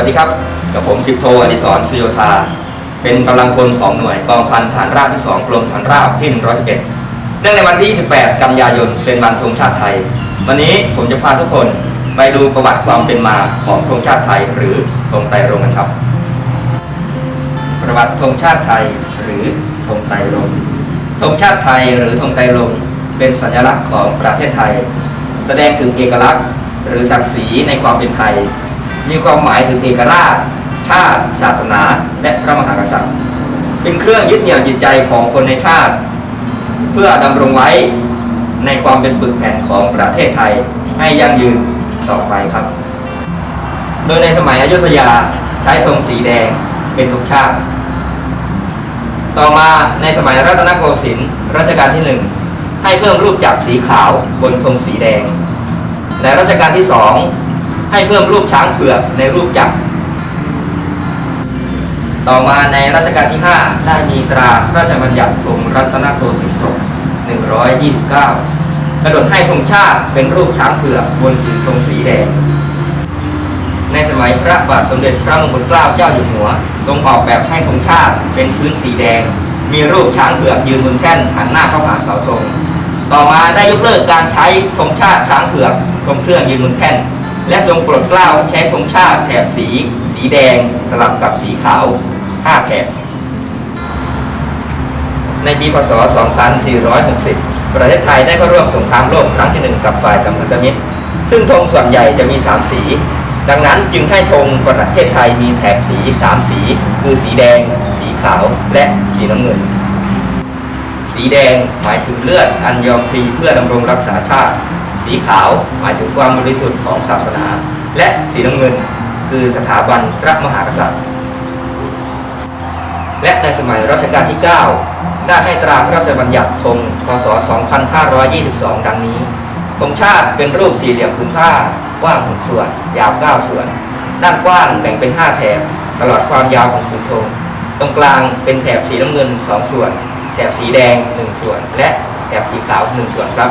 วัสดีครับ กับผมสิบโทอดิศรสุโยธา เป็นกำลังพลของหน่วยกองพันฐานราบที่ 2 กรมฐานราบที่ 111 เนื่องในวันที่ 28 กันยายน เป็นวันธงชาติไทย วันนี้ผมจะพาทุกคนไปดูประวัติความเป็นมาของธงชาติไทย หรือธงไตรรงค์กันครับ ประวัติธงชาติไทยหรือธงไตรรงค์ธงชาติไทยหรือธงไตรรงค์เป็นสัญลักษณ์ของประเทศไทย แสดงถึงเอกลักษณ์ หรือศักดิ์ศรีในความเป็นไทย มีความหมายถึงเอกราช ชาติ ศาสนา และพระมหากษัตริย์ เป็นเครื่องยึดเหนี่ยวจิตใจของคนในชาติ เพื่อดำรงไว้ในความเป็นปึกแผ่นของประเทศไทยให้ยั่งยืนต่อไปครับ โดยในสมัยอยุธยาใช้ธงสีแดงเป็นธงชาติ ต่อมาในสมัยรัตนโกสินทร์รัชกาลที่หนึ่งให้เพิ่มรูปจักรสีขาวบนธงสีแดง และรัชกาลที่สอง ให้เพิ่มรูปช้างเผือกในรูปจักร ต่อมาในรัชกาลที่ 5 ได้มีตราพระราชบัญญัติธงรัตนโกสินทร์ศก129กำหนดให้ธงชาติเป็นรูปช้างเผือกบนผืนธงสีแดง ในสมัยพระบาทสมเด็จพระมงกุฎเกล้าเจ้าอยู่หัว ทรงออกแบบให้ธงชาติเป็นพื้นสีแดง มีรูปช้างเผือกยืนบนแท่นหันหน้าเข้าหาเสาธงต่อมาได้ยกเลิกการใช้ธงชาติช้างเผือกทรงเครื่องยืนบนแท่น และทรงโปรดเกล้าใช้ธงชาติแถบสี สีแดงสลับกับสีขาว5แถบ ในปีพศ 2460 ประเทศไทยได้เข้าร่วมสงครามโลกครั้งที่1กับฝ่ายสัมพันธมิตร ซึ่งธงส่วนใหญ่จะมี 3 สี ดังนั้นจึงให้ธงประเทศไทยมีแถบสี 3 สี คือสีแดง สีขาวและสีน้ำเงิน สีแดงหมายถึงเลือดอันยอมพลีเพื่อดำรงรักษาชาติ สีขาวหมายถึงความบริสุทธิ์ของศาสนา และสีน้ำเงินคือสถาบันพระมหากษัตริย์ และในสมัยรัชกาลที่ 9 ได้ให้ตราพระราชบัญญัติธงพศ 2522 ดังนี้ธงชาติเป็นรูปสี่เหลี่ยมผืนผ้ากว้าง 6 ส่วน ยาว 9 ส่วน ด้านกว้างแบ่งเป็น 5 แถบ ตลอดความยาวของผืนธงตรงกลางเป็นแถบสีน้ำเงิน 2 ส่วน แถบสีแดง 1 ส่วน และแถบสีขาว 1 ส่วนครับ